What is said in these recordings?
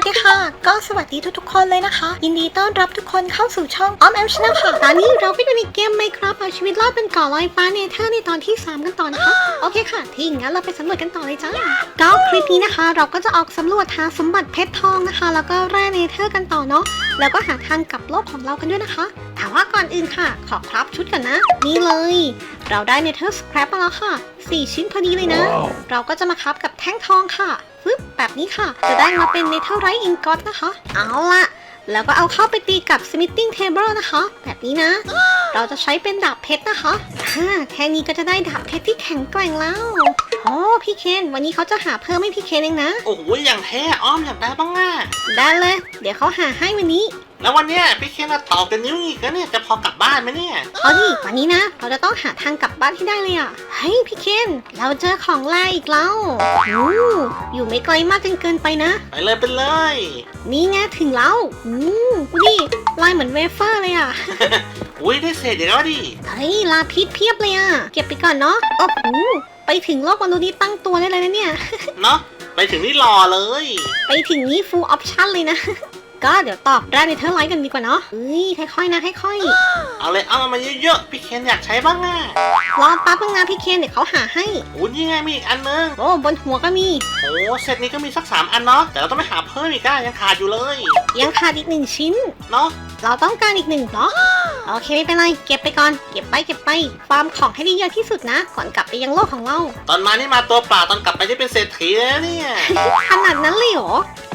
วัสดีค่ะ ก็สวัสดีทุกๆคนเลยนะคะ ยินดีต้อนรับทุกคนเข้าสู่ช่องออมแอมชนะค่ะตอนนี้เราไปดูในเกมไหมครับเอาชีวิตรอดเป็นเก่อลอยฟ้าเนเธอร์ในตอนที่ 3 กันต่อนะคะโอเคค่ะที่งั้นเราไปสำรวจกันต่อเลยจ้าก็คลิปนี้นะคะ เราก็จะออกสำรวจหาสมบัติเพชรทองนะคะ แล้วก็แร่เนเธอร์กันต่อเนาะแล้วก็หาทางกลับโลกของเรากันด้วยนะคะแต่ว่าก่อนอื่นค่ะ ขอครับชุดกันนะ นี่เลย เราได้เนเธอร์สครับมาแล้วค่ะสี่ชิ้นพอดีเลยนะ เราก็จะมาครับกับแท่งทองค่ะฟึบ แบบนี้ค่ะ จะได้มาเป็นเนเธอร์ไรอิงกอตนะคะ เอาละแล้วก็เอาเข้าไปตีกับ smithing table นะคะ แบบนี้นะ เราจะใช้เป็นดาบเพชรนะคะฮ่าแค่นี้ก็จะได้ดาบเพชรที่แข็งแกร่งแล้วโอ้พี่เคนวันนี้เขาจะหาเพิ่มให้พี่เคนเองนะ โอ้โหอย่างแท้อ้อมอยากได้บ้างอะได้เลย เดี๋ยวเขาหาให้วันนี้ แล้ววันเนี้ยพี่เคนอะตอกกันนิ้วอีกแล้วเนี่ยจะพอกลับบ้านไหมเนี่ย เอาดิวันนี้นะ เราจะต้องหาทางกลับบ้านให้ได้เลยอะ เฮ้ยพี่เคน เราเจอของแรอีกแล้วอู้อยู่ไม่ไกลมากจนเกินไปนะ ไปเลยไปเลย นี่ไงถึงแล้วอู้กูดิลายเหมือนเวเฟอร์เลยอะ อุ้ยได้เศษเดี๋ยวแล้วดิ เฮ้ยลาพิษเพียบเลยอะ เก็บไปก่อนเนาะโอ้โหไปถึงโลกมนุษย์นี่ตั้งตัวได้เลยนะเนี่ย เนาะไปถึงนี่รอเลย ไปถึงนี่ full option เลยนะ ก็เดี๋ยวตอบได้ในเทอร์ไลท์กันดีกว่าเนาะเฮ้ยค่อยๆนะค่อยเอาเลยเอามาเยอะๆพี่เคนอยากใช้บ้างอะๆรอแป๊บนึงนะพี่เคนเดี๋ยวเขาหาให้ โอ้ยนี่ไงมีอีกอันนึง โอ้บนหัวก็มี โอ้เซตนี้ก็มีสักสามอันเนาะแต่เราต้องไปหาเพิ่มอีกอะยังขาดอยู่เลยยังขาดอีกหนึ่งชิ้น เนาะเราต้องการอีกหนึ่งบล็อกโอเคไม่เป็นไรเก็บไปก่อน เก็บไปเก็บไปฟาร์มของให้ได้เยอะที่สุดนะ ก่อนกลับไปยังโลกของเรา ตอนมานี่มาตัวเปล่าตอนกลับไปจะเป็นเศรษฐีแล้วเนี่ย ขนาดนั้นเลยเหรอ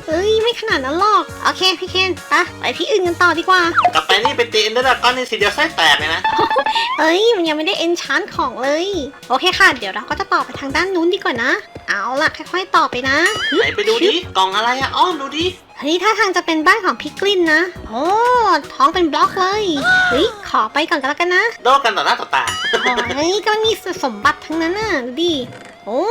เอ้ยไม่ขนาดนั้นหรอก โอเคพี่เคนไปไปที่อื่นกันต่อดีกว่า กลับไปนี่ไปตีเอ็นเดอร์ดก้อนนี่สิเดียวไส้แตกเลยนะ เอ้ยมันยังไม่ได้เอนชานของเลย โอเคค่ะ เดี๋ยวเราก็จะต่อไปทางด้านนู้นดีกว่านะ เอาล่ะค่อยๆต่อไปนะไหนไปดูดิกล่องอะไรอะอ้อมดูดิเฮ้ยถ้าทางจะเป็นบ้านของพิกลินนะ โอ้ท้องเป็นบล็อกเลย เฮ้ยขอไปก่อนก็แล้วกันนะ โดนกันต่อหน้าต่อตาโอ้ยก็มีสมบัติทั้งนั้นน่ะดูดิ โอ้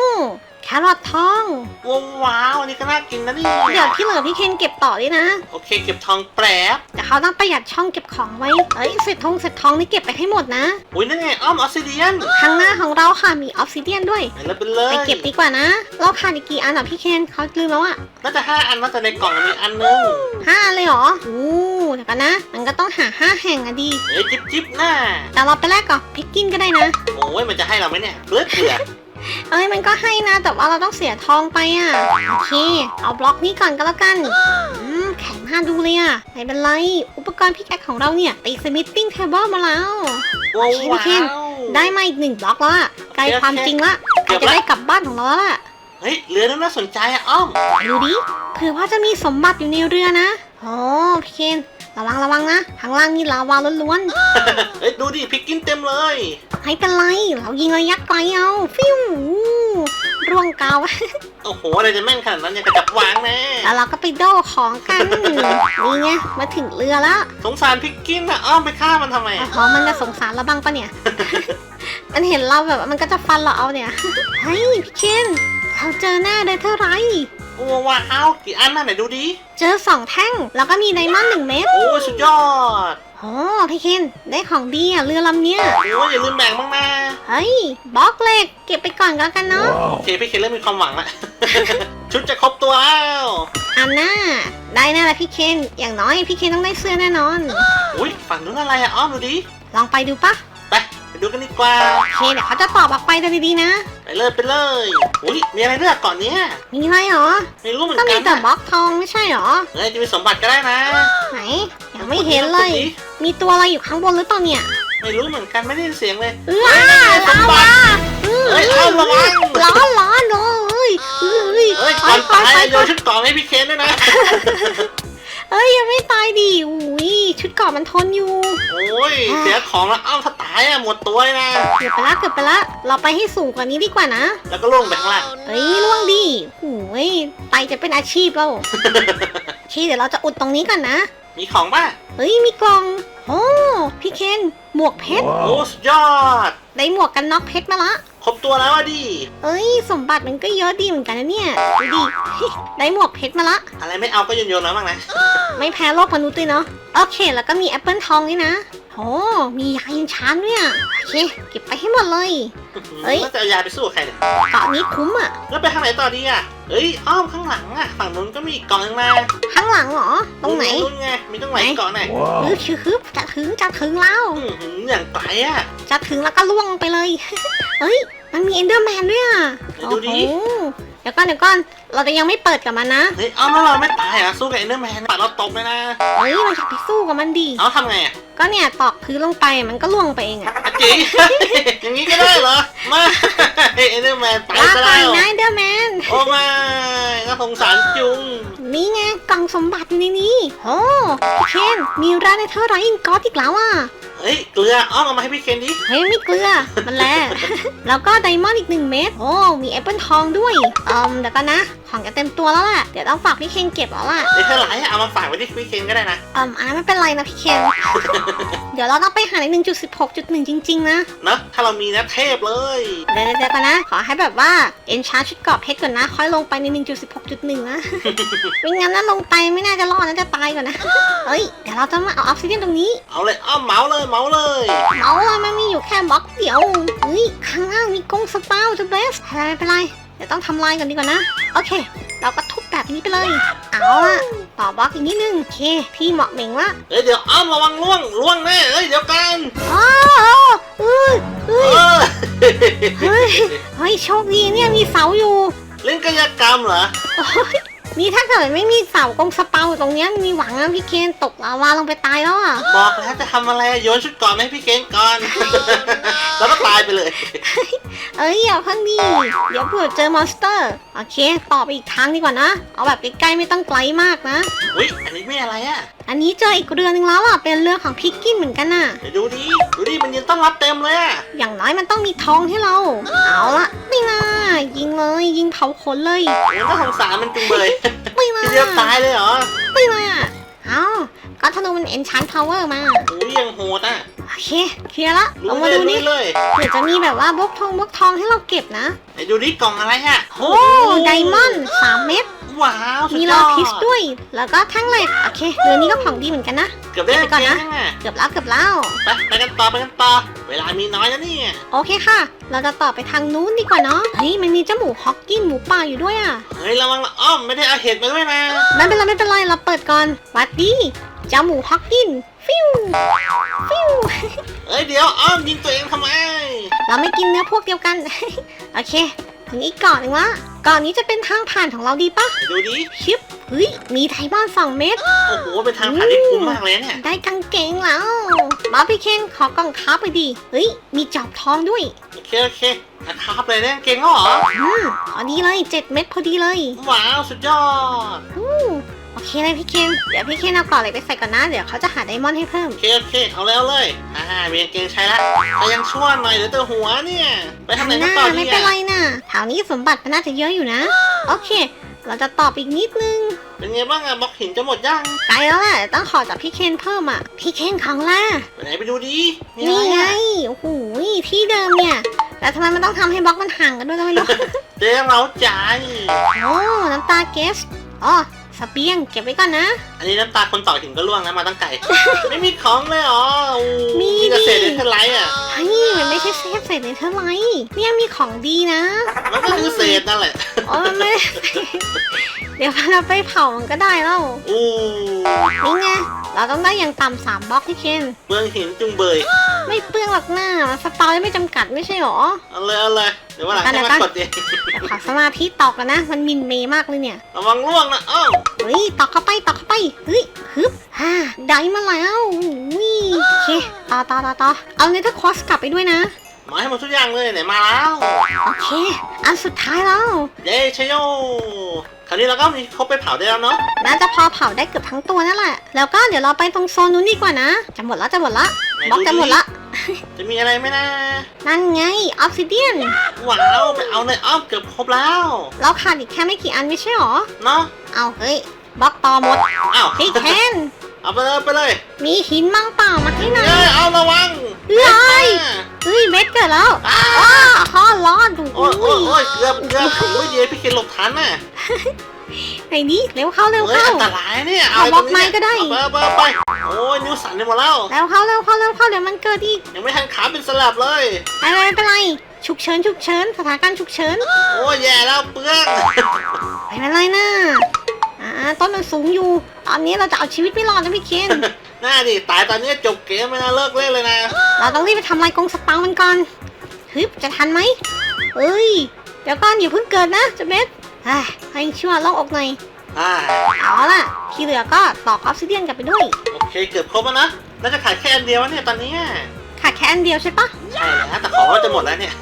แครอททอง ว้าวว้าวอันนี้ก็น่ากินนะเนี่ยเดี๋ยวที่เหลือพี่เคนเก็บต่อด้วยนะโอเค เก็บทองแปรบแต่เขาต้องประหยัดช่องเก็บของไว้เอ้ยเศษทองเศษทองนี่เก็บไปให้หมดนะอุ้ยนั่นไงอ้อมออสซิเดียนข้างหน้าของเราค่ะมีออฟซิเดียนด้วยไปเลยไปเลยไปเก็บดีกว่านะเราขาดอีกกี่อันอะพี่เคนเขาลืมแล้วอะน่าจะห้าอันน่าจะในกล่องมีอันนึงห้าเลยเหรออู้เดี๋ยวกันนะ มันก็ต้องหาห้าแห่งอะดีเอ้ยจิ๊บจิ๊บหน้าแต่เราไปแรกก่อนพิกกินก็ได้นะโอ้ยมันจะให้เราไหมเนี่ยเปลือกเปลือก เอ้ยมันก็ให้นะ แต่ว่าเราต้องเสียทองไปอะ โอเค เอาบล็อกนี้ก่อนก็แล้วกันอืมแข็งน่าดูเลยอะไม่เป็นไร อุปกรณ์พิกแอคของเราเนี่ยตีสมิธติ้งเทเบิลมาแล้วว้าวโอเคว้าพี่วได้มาอีกหนึ่งบล็อกแล้วอะใกล้โอเคความจริงละใกเกืล้อบจะละได้กลับบ้านของเราแล้วล่ะเฮ้ยเรือนั้นน่าสนใจอะอ้อมดูดิเผื่อว่าจะมีสมบัติอยู่ในเรือนะโอ้พี่เคน ระวังระวังนะข้างล่างนี่ลาวาล้วนเฮ้ยดูดิพริกกินเต็มเลย ๆไม่เป็นไร เรายิงระยะไกลเอา ฟิวร่วงเกา โอ้โห อะไรจะแม่นขนาดนั้นเนี่ยกระจับวางแน่แล้วเราก็ไปโดของกัน นี่ไงมาถึงเรือแล้วสงสารพริกกินอะอ้อมไปฆ่ามันทำไมอะอ๋อมันจะสงสารเราบ้างปะเนี่ย มันเห็นเราแบบว่ามันก็จะฟันเราเอาเนี่ย เฮ้ยพี่เคนเราเจอหน้าเลยเท่าไหร โอ้ว้าวกี่อันน่ะไหนดูดิเจอสองแท่ง แล้วก็มีไดมอนด์หนึ่งเม็ด โอ้สุดยอด โอ้พี่เคนได้ของดีอะเรือลำเนี้ย โอ้ยอย่าลืมแบ่งบ้างนะเฮ้ยบล็อกเหล็กเก็บไปก่อนก็แล้วกันเนาะ โอเคพี่เคนเริ่มมีความหวังละ ชุดจะครบตัวแล้วอันน่าได้แน่ละพี่เคนอย่างน้อยพี่เคนต้องได้เสื้อแน่นอน อุ้ยฝั่งนู้นอะไรอะอ้อมดูดิลองไปดูปะ ไปไปดูกันดีกว่า โอเคเดี๋ยวเขาจะตอบออกไปดูดีๆนะ ไปเลยไปเลยอุ้ยมีอะไรด้วยก่อนเนี้ยมีอะไรหรอ ไม่รู้เหมือนก็กัมีนแต่นะบล็อกทองไม่ใช่หรอเอ้ยจะมีสมบัติก็ได้นะ ไหนยังไม่เห็นเลย มีตัวอะไรอยู่ข้างบนหรือเปล่าเนี่ยไม่รู้เหมือนกันไม่ได้ยินเสียงเลยเอ้ยเฮ้ยนั่นไงสลามบัวาติเฮ้ยเอาระวังร้อนร้อนเอ้ยเอ้ยเฮ้ยไปก่อนไปตายไปโยนชุดเกราะให้พี่เคนด้วยนะ เอ้ยยังไม่ตายดิอุ้ยชุดเกราะมันทนอยู่ โอ้ยเสียของแล้วอ้าวถ้าตายอะหมดตัวเลยนะ เกือบไปละเกือบไปละ เราไปให้สูงกว่านี้ดีกว่านะ แล้วก็ล่วงไปข้างล่างเฮ้ยไม่ล่วงดิโอ้ยไตจะเป็นอาชีพเราชีเดี๋ยวเราจะอุดตรงนี้ก่อนนะ มีของป่ะ เฮ้ยมีกล่อง โอ้พี่เคน หมวกเพชร โอ้สุดยอด ได้หมวกกันน็อกเพชรมาละ ครบตัวแล้วอะดิ เอ้ย สมบัติมันก็เยอะดีเหมือนกันนะเนี่ยดูดิ ได้หมวกเพชรมาละ อะไรไม่เอาก็โยนโยนๆแล้วบ้างนะ ไม่แพ้โลกมนุษย์เลยเนาะ โอเค แล้วก็มีแอปเปิลทองด้วยนะโอ้มียายินชานด้วยอะโอเค เก็บไปให้หมดเลยเฮ้ย แล้วจะเอายาไปสู้กับใครเนี่ยเกาะนี้คุ้มอะแล้วไปทางไหนต่อดีอะเอ้ย อ้อมข้างหลังอะฝั่งนู้นก็มีอีกกล่องนึงมาข้างหลังเหรอ ตรงไหน นู้นไง มีตรงไหนเกาะไหนฮึบฮึบจะถึงจะถึงแล้ว อื้อหืออย่างไกลอะ จะถึงแล้วก็ล่วงไปเลย เฮ้ย มันมีเอนเดอร์แมนด้วยอะไหนดูดิ โอ้โหเดี๋ยวก่อนเดี๋ยวก่อน เราจะยังไม่เปิดกับมันนะ เฮ้ยอ้อมแล้วเราไม่ตายอะสู้กับเอ็นเดอร์แมนปัดเราตกเลยนะ เฮ้ยเราจะไปสู้กับมันดี เอาทำไงอะก็เนี่ยตอกพื้นลงไปมันก็ล่วงไปเองอะอาจิอย่างนี้ก็ได้เหรอ มาเอ็นเดอร์แมนไปลาซะก่อแล้นวนะเอนเดอร์แมน โอ้ไม่น่าสงสารจุง นี่ไงกล่องสมบัติอยู่ในนี้โอ้พี่เคนมีร้านในเท่าไรอินกอสอีกแล้วอะเฮ้ยเกลืออ้อมเอามาให้พี่เคนดิเฮ้ยไม่เกลือมันแหละ แล้วก็ไดมอนด์อีกหนึ่งเม็ดโอ้มีแอปเปิลทองด้วยเอืมเดี๋ยวกันนะ ของจะเต็มตัวแล้วแหละเดี๋ยวต้องฝากพี่เคนเก็บแล้วล่ะเดี๋ยวถ้าไหลเอามาฝากไว้ที่พี่เคนก็ได้นะเอืมอันนั้นไม่เป็นไรนะพี่เคน เดี๋ยวเราต้องไปหาใน1.16.1จริง ๆ นะเนอะถ้าเรามีนะเทพเลย เดี๋ยวเดี๋ยวกันนะ ขอให้แบบว่าเอนชาร์ชุดเกรอบเพชรก่อนนะ ค่อยลงไปใน1.16.1นะไม่งั้นนะลงไปไม่น่าจะรอดนะจะตายก่อนนะเฮ้ยเดี๋ยวเราจะมาเอาออฟซิเดียนตรงนี้เอาเลยอ้อมเหมาเลยเหมาเลยเอาละมันมีอยู่แค่บล็อกเดียวเฮ้ยข้างล่างมีกรงสปาวจะเบสอะไรไม่เป็นไรเดี๋ยวต้องทำลายก่อนดีกว่านะ โอเค เราก็ทุบแบบนี้ไปเลย เอาละ ต่อบล็อกอีกนิดนึงโอเค พี่เหมาะเหม่งละเฮ้ยเดี๋ยวอ้อมระวังล่วงล่วงแน่เฮ้ยเดี๋ยวกันอ้าวเอ้ยเอเฮ้ยอเฮ้ยเฮ้ยโชคดีเนี่ยมีเสาอยู่เล่นกายกรรมเหรอโอ้ยนี่ถ้าเกิดไม่มีเสากรงสปาวอยู่ตรงเนี้ยมีหวังนะพี่เคนตกลาวาลงไปตายแล้วอะบอกแล้วจะทำอะไรโยนชุดก่อนให้พี่เคนก่อน เอ้ยอย่าเพิ่งดีเดี๋ยวเผื่อเจอมอนสเตอร์ โอเค ต่อไปอีกทางดีกว่านะ เอาแบบใกล้ๆไม่ต้องไกลมากนะ อุ้ยอันนี้ไม่อะไรอะอันนี้เจออีกเรือนึงแล้วอะ เป็นเรือของพิกกินเหมือนกันน่ะ เดี๋ยวดูดิดูดิมันยืนต้อนรับเต็มเลยอะอย่างน้อยมันต้องมีทองให้เรา เอาละนี่นะยิงเลย ยิงเผาขนเลยมันก็สงสารมันจุงเบยนี่นะทีเดียวตายเลยเหรอนี่นะเอาก็ธนูมันเอนชานพาวเวอร์มาอุ้ยยังโหดอะโอเคเคลียร์ละลรู้งเลมายดูรู้นี่เลยเดี๋ยวจะมีแบบว่าบล็อกทองบล็อกทองให้เราเก็บนะ ไหนดูดิกล่องอะไรอะโอ้ไดมอนด์สามเม็ดว้าวสุดมียลาอดพิสด้วย แล้วก็แท่งเหล็กโอเคเรือนี้ก็ของดีเหมือนกันนะ เกือบได้เก็บไปก่อนนะเกมยังอะเกือบแล้วเกือบแล้ว ไปไปกันต่อไปกันต่อ เวลามีน้อยแล้วเนี่ยโอเคค่ะ เราจะต่อไปทางนู้นดีกว่าเนาะเฮ้ยมันมีเจ้าหมูฮอกกินหมูป่าอยู่ด้วยอะ เฮ้ยระวังละอ้อมไม่ได้เอาเห็ดมาด้วยนะ ไม่เป็นไรไม่เป็นไรเราเปิดก่อนหวัดดีเจ้าหมูฮอกกิน ฟิวฟิวเอ้ยเดี๋ยวอ้อมยิงตัวเองทำไม เราไม่กินเนื้อพวกเดียวกัน โอเค ถึงอีกเกาะหนึ่งละเกาะนี้จะเป็นทางผ่านของเราดีปะดูดิชิปเฮ้ยมีไทบอนสองเม็ดโอ้โหเป็นทางผ่านที่คุ้มมากเลยเนี่ยได้กางเกงแล้วบาร์บีเคนขอกล่องทับไปดิเฮ้ยมีจอบทองด้วยโอเคโอเคนะครับเลยเนี่ยเก่งแล้วเหรออืมพอดีเลยเจ็ดเม็ดพอดีเลย ว้าว สุดยอดอู้ โอเคเลยพี่เคนเดี๋ยวพี่เคนเอากล่องเหล็กไปใส่ก่อนนะ เดี๋ยวเขาจะหาไดมอนด์ให้เพิ่ม โอเคโอเคเอาแล้วเลยอ่ามีกางเกงใช้ละแต่ยังชั่วหน่อยเดี๋ยวตัวหัวเนี่ย ไปทางไหนหกันน้าต่อดีไม่เป็นไรอะนะแถวนี้สมบัติมันน่าจะเยอะอยู่นะ โอเค เราจะตอบอีกนิดนึง เป็นไงบ้างอะบล็อกหินจะหมดยังไกลแล้วแหละต้องขอจากพี่เคนเพิ่มอะ พี่เคนของล่าไปไหนไปดูดิมีอะนี่ไรไงอะโอ้โหที่เดิมเนี่ยแต่ทำไมมันต้องทำให้บล็อกมันห่างกันด้วยก็ไม่รู้ เจ๊เราใจ โอ้ น้ำตาเกสอ๋อ สเปียงเก็บไว้ก่อนนะ อันนี้น้ำตาคนต่อหินก็ล่วงนะมาตั้งไก่ ไม่มีของเลยเหรอโอ้มีมีดิเกษตรเดนเทอร์ไลท์อะ เฮ้ยมันไม่ใช่เซฟเศษในเท่าไหร่เนี่ยมีของดีนะ มันก็คือเศษนั่นแหละ โอ้ยมันไม่ได้เดี๋ยวเราไปเผามันก็ได้แล้วอู้นี่ไงเราต้องได้อย่างต่ำสามบล็อกพี่เคนเบืองหินจุงเบยไม่เปลืองหรอกหน้ามันสปาไม่จำกัดไม่ใช่หรอ เอาเลยเอาเลย เดี๋ยววันหลังกันให้นะมากันกดเองแต่ขอสมาธิตอกกันนะ มันมินเมย์มากเลยเนี่ย ระวังล่วงนะอ้าวเฮ้ยตอกเข้าไปตอกเข้าไปเฮ้ยฮึบฮ่าได้มาแล้ววิโอเคต่อต่อต่อต่อเอาเนเธอร์คอสกลับไปด้วยนะมาให้หมดทุกอย่างเลยไหนมาแล้ว โอเค อันสุดท้ายแล้ว เย้ชโยคราวนี้เราก็มีครบไปเผาได้แล้วเนาะน่าจะพอเผาได้เกือบทั้งตัวนั่นแหละ แล้วก็เดี๋ยวเราไปตรงโซนนู้นดีกว่านะ จะหมดละจะหมดละไหนบล็อกจะหมดละ จะมีอะไรไหมนะ นั่นไงออฟซิเดียนว้าวไปเอาเลยอ้าวเกือบครบแล้ว เราขาดอีกแค่ไม่กี่อันไม่ใช่หรอ เนาะเอาเฮ้ยบล็อกต่อหมดอ้าวเฮ้ยแคนเอาไปเลยไปเลย มีหินมั่งเปล่ามาให้หน่อยเย้เอาระวังเฮ้ยเฮ้ยเม็ดเกิดแล้วอ้าอ้าข้อร้อนดูโอ้ยโอ้ยโอ้ยเกือบเกือบโอ้ยเดี๋ยวพี่เคนหลบทันน่ะ ไอ้นี่เร็วเข้าเร็วเฮ้ยเข้า อันตรายเนี่ยเอาบล็อกไม้ก็ได้เอาไปเอาไปเอาไปโอ้ยนิ้วสั่นไปหมดแล้ว แล้วเข้าเร็วเข้าเร็วเข้าเดี๋ยวมันเกิดอีกยังไม่ทันขาเป็นสลับเลยไปไปไม่เป็นไรฉุกเฉินฉุกเฉินสถานการณ์ฉุกเฉินโอ้ยแย่แล้วเปลืองไม่เป็นไรนะอ่าต้นมันสูงอยู่ ตอนนี้เราจะเอาชีวิตไม่รอดนะพี่เคนหน้าดิตายตอนนี้จบเกมไม่น่าเลิกเล่นเลยนะเราต้องรีบไปทำลายกรงสปังมันก่อนฮึบจะทันไหมเอ้ยเดี๋ยวก่อนอย่าเพิ่งเกิดนะเจะเม็ด เฮ้ยให้ชั่วโล่องอกหน่อยอ่าเอาล่ะ ที่เหลือก็ตอกออฟซิเดียนกลับไปด้วย โอเคเกือบครบแล้วนะน่าจะขายแค่อันเดียวเนี่ยตอนนี้ขาดแค่อันเดียวใช่ปะใช่แล้วแต่ของก็จะหมดแล้วเนี่ย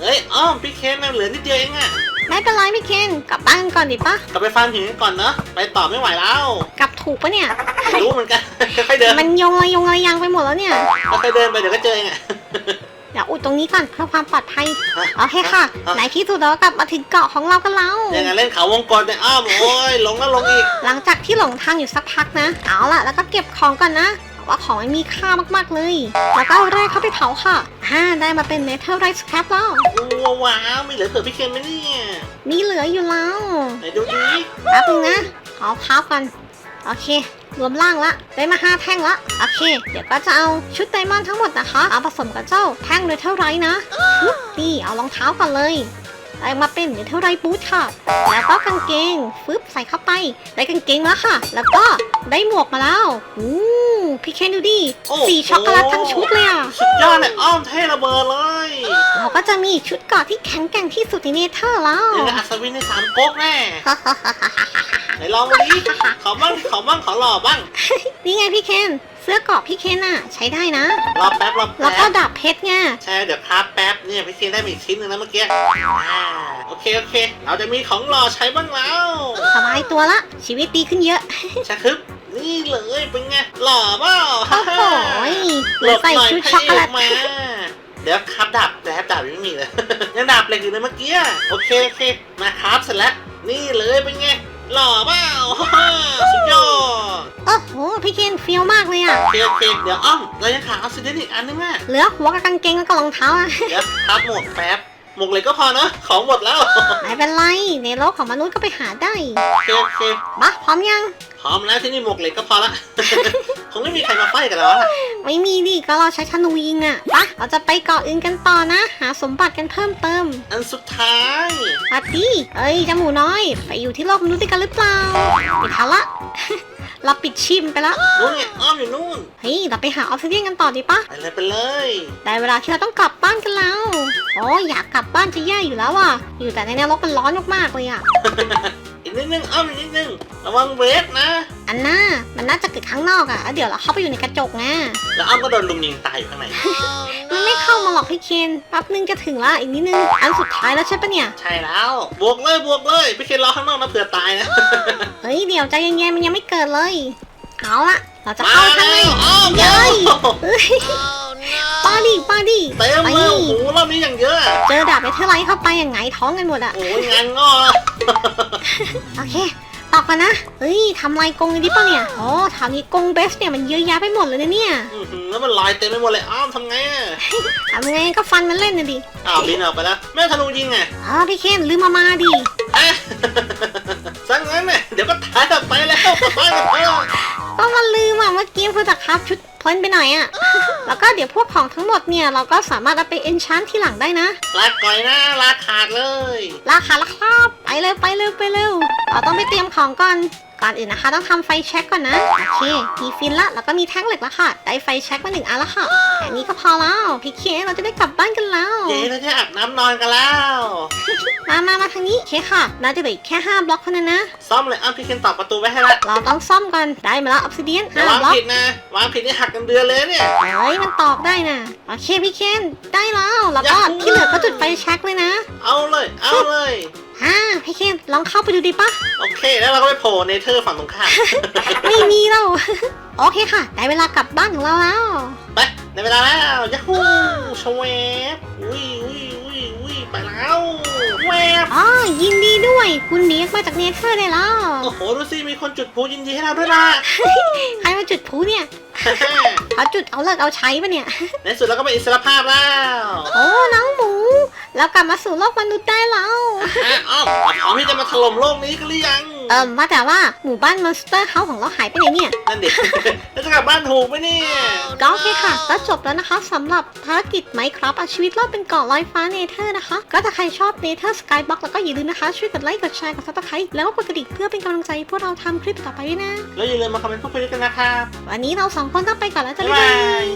เอ้ยอ้อมพี่เคนมันเหลือนิดเดียวเองอะไม่เป็นไรพี่เคนกลับบ้านกันก่อนดิปะกลับไปฟาร์มหินกันก่อนเนอะไปต่อไม่ไหวแล้วกลับถูกปะเนี่ยไม่รู้เหมือนกันค่อยๆเดินมันยงระยงระยังไปหมดแล้วเนี่ยค่อยๆเดินไปเดี๋ยวก็เจอเองอะ เดี๋ยวอุดตรงนี้ก่อนเพื่อความปลอดภัยอะโอเคค่ะอะในที่สุดเราก็กลับมาถึงเกาะของเรากันแล้วยังไงเล่นเขาวงกลเนี่ยอ้อมโอ้ยหลงแล้วหลงอีก หลังจากที่หลงทางอยู่สักพักนะ เอาล่ะ แล้วก็เก็บของก่อนนะเพราะว่าของมันมีค่ามากๆเลย แล้วก็เอาแร่เข้าไปเผาค่ะฮ่าได้มาเป็นเนเธอร์ไรส์แคปแล้วว้าวว้าวมีเหลือเผื่อพี่เคนไหมเนี่ย มีเหลืออยู่แล้ว ไหนดูดิแป๊บนึงนะขอพับกัน โอเค รวมร่างละได้มาห้าแท่งละโอเค เดี๋ยวก็จะเอาชุดไดมอนด์ทั้งหมดนะคะ เอาผสมกับเจ้าแท่งเนเธอร์ไรส์นะฟึบนี่เอารองเท้าก่อนเลย ได้มาเป็นเนเธอร์ไรส์บูทค่ะ แล้วก็กางเกงฟึบใส่เข้าไป ได้กางเกงแล้วค่ะ แล้วก็ได้หมวกมาแล้วอู้พี่เคนดูดิโอ้สีช็อกโกแลตทั้งชุดเลยอะสุดยอดเลยอ้อมเท่ระเบิดเลย เราก็จะมีชุดเกราะที่แข็งแกร่งที่สุดในเนเธอร์แล้วเดี๋ยวกับอัศวินในสามก๊กแน่ไหนลองมาดิขอบ้างขอบ้างขอหล่อบ้างนี่ไงพี่เคน เสื้อเกราะพี่เคนอะใช้ได้นะ รอแป๊บรอแล้วก็แป๊บดาบเพชรไงใช่เดี๋ยวพับแป๊บเนี่ยพี่เคนได้มาอีกชิ้นหนึ่งแล้วเมื่อกี้อ่าโอเคโอเค เราจะมีของหล่อใช้บ้างแล้วสบายตัวละ ชีวิตดีขึ้นเยอะ ชะคึบนี่เลยเป็นไงหล่อเปล่าโอ้โหยหลบใส่หน่อยชุดพระช็อกโกแลตเมาเดี๋ยวครับดาบแป๊บดาบยังไม่มีเลย ยังดาบเหล็กอยู่เลยเมื่อกี้โอเคโอเคมาครับเสร็จแล้วนี่เลยเป็นไง หล่อเปล่าสุดยอดโอ้โหพี่เคนเฟี้ยวมากเลยอะโอเคโอเคเดี๋ยวอ้อมเรายังขาดออกซิเดนอีกอันนึงอะเหลือหัวกับกางเกงแล้วก็รองเท้าอะเดี๋ยวครับหมวกแป๊บหมวกเหล็กก็พอเนอะของหมดแล้วไม่เป็นไรในโลกของมนุษย์ก็ไปหาได้โอเคโอเคมาพร้อมยัง พร้อมแล้วที่นี่หมวกเหล็กก็พอละ คงไม่มีใครมาไฟกันแล้วล่ะไม่มีดิก็เราใช้ธนูยิงอะปะเราจะไปเกาะอื่นกันต่อนะ หาสมบัติกันเพิ่มเติมอันสุดท้ายปัดดี้เอ้ยจมูน้อย ไปอยู่ที่โลกมนุษย์ด้วยกันหรือเปล่าไม่ทันละ เราปิดชิมไปแล้วนู่นไงอ้อมอยู่นู่น เฮ้ยเราไปหาออฟซิเดียนกันต่อดีปะไปเลยไปเลย ได้เวลาที่เราต้องกลับบ้านกันแล้วโอ้อยากกลับบ้านจะแย่อยู่แล้วอะอยู่แต่ในนรกมันร้อนมากๆเลยอะอี กนิดนึงอ้อมอีกนิดนึงระวังเวฟนะ อันน่ามันน่าจะเกิดข้างนอกอะแล้วเดี๋ยวเราเข้าไปอยู่ในกระจกไงแล้วอ้อมก็โดนลุมยิงตายอยู่ข้างใน มันไม่เข้ามาหรอกพี่เคนแป๊บนึงจะถึงละอีกนิดนึงอันสุดท้ายแล้วใช่ปะเนี่ย ใช่แล้ว บวกเลยบวกเลยพี่เคนรอข้างนอกนะเผื่อตายนะเฮ้ยเดี๋ยวใจเย็นๆมันยังไม่เกิดเลย เอาละเราจะมาเข้าข้างในแล้วอ้อมเย้ยโอ้โหเฮ้ยปาดิปาดิเต็มเลยโอ้โหรอบนี้อย่างเยอะ เจอดาบเมทัลไลท์เข้าไปอย่างไงท้องกันหมดอะโอ้ยงานงอแล้ว โอเคต่อกันนะ เฮ้ยทำลายกรงเลยดิปะเนี่ยโอ้แถวนี้กรงเบสเนี่ยมันเยอะแยะไปหมดเลยนะเนี่ยอื้อหือแล้วมันลอยเต็มไปหมดเลย อ้อมทำไงอะทำไงก็ฟันมันเล่นนะดิอ้าวบินออกไปแล้ว แม่ธนูยิงไงอ๋อพี่เคนลืมมามาดิเอ๊ะ สังงั้นเนี่ยเดี๋ยวก็ตายออกไปแล้วกลับบ้านกันเถอะ ก็มันลืมอะเมื่อกี้เพื่อจะครับชุด เพลินไปหน่อยอะแล้วก็เดี๋ยวพวกของทั้งหมดเนี่ยเราก็สามารถเอาไปเอนชานที่หลังได้นะ ลาก่อยนะลาขาดเลย ราคาละครับ ไปเร็วไปเร็วไปเร็วเราต้องไปเตรียมของก่อน ก่อนอื่นนะคะ ต้องทำไฟแช็กก่อนนะ โอเค มีฟินละ แล้วก็มีแท่งเหล็กแล้วค่ะ ได้ไฟแช็กมาหนึ่งอันแล้วค่ะแค่นี้ก็พอแล้วพี่เคเราจะได้กลับบ้านกันแล้ว เย้เราจะอาบน้ำนอนกันแล้ว มามามาทางนี้โอเคค่ะน่าจะเหลืออีกแค่ห้าบล็อกเท่านั้นนะ ซ่อมเลยอ้าวพี่เคนตอกประตูไว้ให้ละเราต้องซ่อมก่อนได้มาแล้วออฟซิเดียนอย่าห้าวางบล็อกผิดนะวางผิดนี่หักกันเดือนเลยเนี่ยเฮ้ยมันตอกได้นะโอเคพี่เคนได้แล้ว แล้วก็ยาฮูที่เหลือก็จุดไฟแช็กเลยนะ เอาเลย เอาเลย อ่าพี่เคนลองเข้าไปดูดิปะ โอเค แล้วเราก็ไปโผล่เนเธอร์ฝั่งตรงข้าม ไม่มีแล้วโอเคค่ะ ได้เวลากลับบ้านของเราแล้ว ไปในเวลาแล้วยัฮูชเวฟอุ้ยอุ้ยอุ้ยอุ้ยไปแล้วแวบอ๋อ ยินดีด้วย คุณเนียกมาจากเนเธอร์ได้แล้ว โอ้โหดูสิมีคนจุดพลุยินดีให้เราด้วยล่ะ ใครมาจุดพลุเนี่ย เขาจุดเอาเลิกเอาใช้ปะเนี่ย ในสุดเราก็เป็นอิสรภาพแล้วโอ้น้องหมู แล้วกลับมาสู่โลกมนุษย์ได้แล้วฮะอ้าวพร้อมที่จะมาถล่มโลกนี้กันหรือยัง เอ่มว่าแต่ว่าหมู่บ้านมอนสเตอร์เฮาส์ของเราหายไปไหนเนี่ย นั่นเด็กแล้วจะกลับบ้านถูกไหมเนี่ยก็โอเคค่ะก็จบแล้วนะคะสำหรับภารกิจไมครับเอาชีวิตรอดเป็นเกาะลอยฟ้าเนเธอร์นะคะ ก็ถ้าใครชอบเนเธอร์สกายบ็อกแล้วก็อย่าลืมนะคะ ช่วยกดไลค์กดแชร์กดซับสไครต์แล้วก็กดกระดิ่งเพื่อเป็นกำลังใจให้พวกเราทำคลิปต่อไปด้วยนะ แล้วอย่าลืมมาคอมเมนต์พูดคุยด้วยกันนะครับวันนี้เราสองคนต้องไปก่อนแล้วจ้ะบ๊ายบ๊ายบาบายย